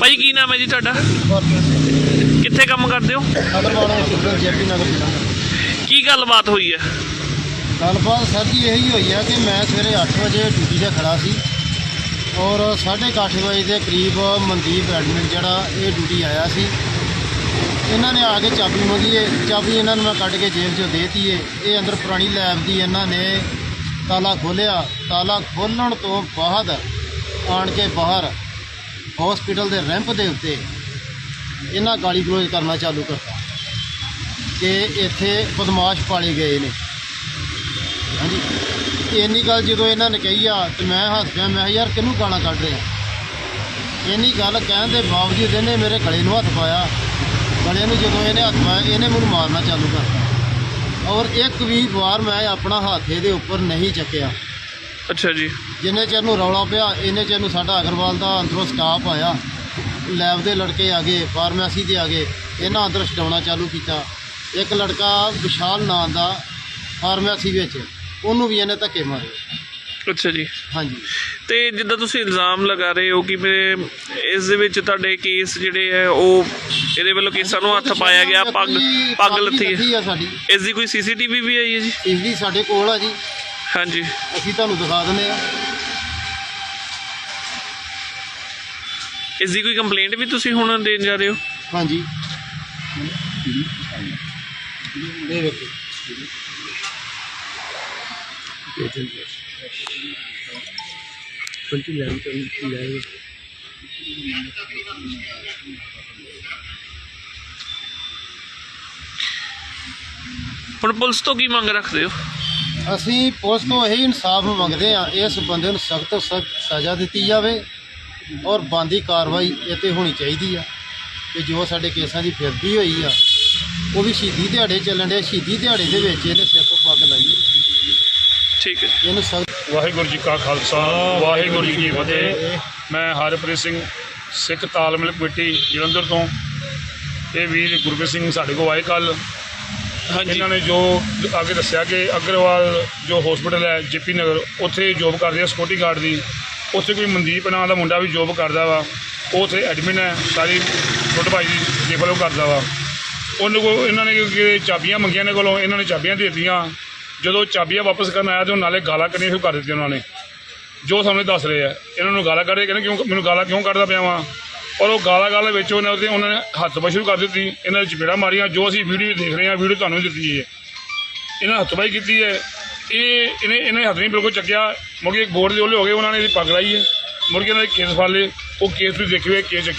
ਭਾਈ, ਕੀ ਨਾਮ ਹੈ ਜੀ ਤੁਹਾਡਾ? ਕਿੱਥੇ ਕੰਮ ਕਰਦੇ ਹੋ? ਅਗਰਵਾਲ ਹਸਪੀਟਲ ਜੇਪੀ ਨਗਰ ਜ਼ਿਲ੍ਹਾ ਕੀ ਗੱਲਬਾਤ ਹੋਈ ਹੈ? ਗੱਲਬਾਤ ਸਰ ਜੀ ਇਹੀ ਹੋਈ ਆ ਕਿ ਮੈਂ ਸਵੇਰੇ 8 ਵਜੇ ਡਿਊਟੀ ਤੇ ਖੜਾ ਸੀ ਔਰ 8:30 ਵਜੇ ਦੇ ਕਰੀਬ ਮਨਦੀਪ ਐਡਮਿਨ ਜਿਹੜਾ ਇਹ ਡਿਊਟੀ ਆਇਆ ਸੀ। ਇਹਨਾਂ ਨੇ ਆ ਕੇ ਚਾਬੀ ਮੰਗੀ ਏ ਚਾਬੀ ਇਹਨਾਂ ਨੂੰ ਮੈਂ ਕੱਢ ਕੇ ਜੇਬ 'ਚੋਂ ਦੇਤੀ ਏ। ਇਹ ਅੰਦਰ ਪੁਰਾਣੀ ਲੈਬ ਦੀ ਇਹਨਾਂ ਨੇ ਤਾਲਾ ਖੋਲਿਆ ਤਾਲਾ ਖੋਲਣ ਤੋਂ ਬਾਅਦ ਆਣ ਕੇ ਬਾਹਰ ਹਸਪੀਟਲ ਦੇ ਰੈਂਪ ਦੇ ਉੱਤੇ ਇਹਨਾਂ ਗਾਲੀ ਗਲੋਚ ਕਰਨਾ ਚਾਲੂ ਕਰਤਾ ਕਿ ਇੱਥੇ ਬਦਮਾਸ਼ ਪਾਲੇ ਗਏ ਨੇ। ਹਾਂਜੀ। ਇੰਨੀ ਗੱਲ ਜਦੋਂ ਇਹਨਾਂ ਨੇ ਕਹੀ ਆ ਤੇ ਮੈਂ ਹੱਸ ਪਿਆ, ਮੈਂ ਕਿਹਾ, ਯਾਰ, ਕਿਹਨੂੰ ਗਾਲਾਂ ਕੱਢ ਰਿਹਾ ਇੰਨੀ ਗੱਲ ਕਹਿਣ ਦੇ ਬਾਵਜੂਦ ਇਹਨੇ ਮੇਰੇ ਗਲੇ ਨੂੰ ਹੱਥ ਪਾਇਆ। ਗਲੇ ਨੂੰ ਜਦੋਂ ਇਹਨੇ ਹੱਥ ਪਾਇਆ, ਇਹਨੇ ਮੈਨੂੰ ਮਾਰਨਾ ਚਾਲੂ ਕਰਤਾ। ਔਰ ਇੱਕ ਵੀ ਵਾਰ ਮੈਂ ਆਪਣਾ ਹੱਥ ਇਹਦੇ ਉੱਪਰ ਨਹੀਂ ਚੱਕਿਆ। ਅੱਛਾ ਜੀ। ਜਿੰਨੇ ਚਿਰ ਨੂੰ ਰੌਲਾ ਪਿਆ ਇੰਨੇ ਚਿਰ ਨੂੰ ਸਾਡਾ ਅਗਰਵਾਲ ਦਾ ਅੰਦਰੋਂ ਸਟਾਫ ਆਇਆ। ਲੈਬ ਦੇ ਲੜਕੇ ਆ ਗਏ ਫਾਰਮੇਸੀ ਦੇ ਆ ਗਏ। ਇਹਨਾਂ ਅੰਦਰ ਛਡਾਉਣਾ ਚਾਲੂ ਕੀਤਾ। ਇੱਕ ਲੜਕਾ ਵਿਸ਼ਾਲ ਨਾਂ ਦਾ ਫਾਰਮੇਸੀ ਵਿੱਚ ਉਹਨੂੰ ਵੀ ਇਹਨੇ ਧੱਕੇ ਮਾਰੇ। ਅੱਛਾ ਜੀ। ਹਾਂਜੀ। ਤੇ ਜਿੱਦਾਂ ਤੁਸੀਂ ਇਲਜ਼ਾਮ ਲਗਾ ਰਹੇ ਹੋ ਕਿ ਮੇਰੇ ਇਸ ਦੇ ਵਿੱਚ ਤੁਹਾਡੇ ਕੇਸ ਜਿਹੜੇ ਹੈ ਉਹ ਇਹਦੇ ਵੱਲੋਂ ਕੇਸਾਂ ਨੂੰ ਹੱਥ ਪਾਇਆ ਗਿਆ ਪੱਗ ਪੱਗ ਲੱਥੀ ਹੈ। ਸਾਡੀ। ਇਸ ਦੀ ਕੋਈ ਸੀਸੀਟੀਵੀ ਵੀ ਆਈ ਹੈ ਜੀ? ਇਸਦੀ ਸਾਡੇ ਕੋਲ ਆ ਜੀ। ਹਾਂਜੀ। ਅਸੀਂ ਤੁਹਾਨੂੰ ਦਿਖਾ ਦਿੰਦੇ ਆ ਇਸ ਦੀ ਕੋਈ ਕੰਪਲੇਂਟ ਵੀ ਤੁਸੀਂ ਹੁਣ ਦੇਣ ਜਾ ਰਹੇ ਹੋ? ਹਾਂਜੀ। ਵੇਖੋ। ਹੁਣ ਪੁਲਿਸ ਤੋਂ ਕੀ ਮੰਗ ਰੱਖਦੇ ਹੋ? ਅਸੀਂ ਪੁਲਿਸ ਤੋਂ ਇਹੀ ਇਨਸਾਫ ਮੰਗਦੇ ਆ ਇਸ ਬੰਦੇ ਨੂੰ ਸਖਤ ਤੋਂ ਸਖਤ ਸਜ਼ਾ ਦਿੱਤੀ ਜਾਵੇ ਔਰ ਬੰਦੀ ਕਾਰਵਾਈ ਇਹ ਤੇ ਹੋਣੀ ਚਾਹੀਦੀ ਆ ਕਿ ਜੋ ਸਾਡੇ ਕੇਸਾਂ ਦੀ ਫਿਰਦੀ ਹੋਈ ਆ ਉਹ ਵੀ ਸ਼ਹੀਦੀ ਦਿਹਾੜੇ ਚੱਲਣ ਦੇ ਸ਼ਹੀਦੀ ਦਿਹਾੜੇ ਦੇ ਵਿੱਚ ਇਹਨੇ ਸਿਰ ਤੋਂ ਪੱਗ ਲਾਈ ਠੀਕ ਹੈ। ਇਹਨੂੰ ਸਖਤ ਵਾਹਿਗੁਰੂ ਜੀ ਕਾ ਖਾਲਸਾ ਵਾਹਿਗੁਰੂ ਜੀ ਕੀ ਫਤਿਹ। ਮੈਂ ਹਰਪ੍ਰੀਤ ਸਿੰਘ ਸਿੱਖ ਤਾਲਮੇਲ ਕਮੇਟੀ ਜਲੰਧਰ ਤੋਂ। ਇਹ ਵੀਰ ਗੁਰਪ੍ਰੀਤ ਸਿੰਘ ਸਾਡੇ ਕੋਲ ਆਏ ਕੱਲ ਹਾਂਜੀ। ਇਹਨਾਂ ਨੇ ਜੋ ਅੱਗੇ ਦੱਸਿਆ ਕਿ ਅਗਰਵਾਲ ਜੋ ਹਸਪੀਟਲ ਹੈ ਜੇਪੀ ਨਗਰ, ਉੱਥੇ ਜੋਬ ਕਰਦੇ ਆ ਸਿਕਿਉਰਟੀ ਗਾਰਡ ਦੀ। ਉੱਥੇ ਕੋਈ ਮਨਦੀਪ ਨਾਂ ਦਾ ਮੁੰਡਾ ਵੀ ਜੋਬ ਕਰਦਾ ਵਾ। ਉਹ ਉੱਥੇ ਐਡਮਿਨ ਹੈ, ਸਾਰੀ ਛੋਟੇ ਭਾਈ ਦੀ ਦੇਖਭਾਲ ਉਹ ਕਰਦਾ ਵਾ। ਉਹਨੂੰ ਕੋ ਇਹਨਾਂ ਨੇ ਕਿ ਚਾਬੀਆਂ ਮੰਗੀਆਂ ਨੇ ਕੋਲੋਂ, ਇਹਨਾਂ ਨੇ ਚਾਬੀਆਂ ਦੇ ਦਿੱਤੀਆਂ। ਜਦੋਂ ਚਾਬੀਆਂ ਵਾਪਸ ਕਰਨ ਆਇਆ ਤੇ ਉਹ ਨਾਲੇ ਗਾਲਾਂ ਕੱਢਣੀਆਂ ਸ਼ੁਰੂ ਕਰ ਦਿੱਤੀਆਂ ਉਹਨਾਂ ਨੇ। ਜੋ ਸਾਹਮਣੇ ਦੱਸ ਰਹੇ ਆ, ਇਹਨਾਂ ਨੂੰ ਗਾਲਾਂ ਕੱਢ ਰਹੇ ਕਹਿੰਦੇ, ਕਿਉਂ ਮੈਨੂੰ ਗਾਲਾਂ ਕਿਉਂ ਕੱਢਦਾ ਪਿਆ ਵਾਂ? ਔਰ ਉਹ ਗਾਲਾਂ ਗਾਲਾਂ ਵਿੱਚ ਉਹਨਾਂ ਦੇ ਉਹਨਾਂ ਨੇ ਹੱਥ ਪਾਈ ਸ਼ੁਰੂ ਕਰ ਦਿੱਤੀ। ਇਹਨਾਂ ਨੇ ਚਪੇੜਾਂ ਮਾਰੀਆਂ। ਜੋ ਅਸੀਂ ਵੀਡੀਓ ਦੇਖ ਰਹੇ ਹਾਂ ਵੀਡੀਓ ਤੁਹਾਨੂੰ ਵੀ ਦਿੱਤੀ ਹੈ। ਇਹਨਾਂ ਨੇ ਕੀਤੀ ਹੈ। ਇਹ ਇਹਨੇ ਇਹਨੇ ਹੱਥ ਨਹੀਂ ਬਿਲਕੁਲ ਚੱਕਿਆ। ਮੁੜ ਕੇ ਇੱਕ ਬੋਰਡ ਦੇ ਉਹਲੇ ਹੋ ਗਏ, ਉਹਨਾਂ ਨੇ ਇਹਦੀ ਪੱਗ ਲਾਈ ਹੈ। ਮੁੜ ਕੇ ਇਹਨਾਂ ਦੇ ਕੇਸ ਫੜ ਲਏ। ਉਹ ਕੇਸ ਵੀ ਦੇਖੇ ਕੇਸ ਚੱਕੇ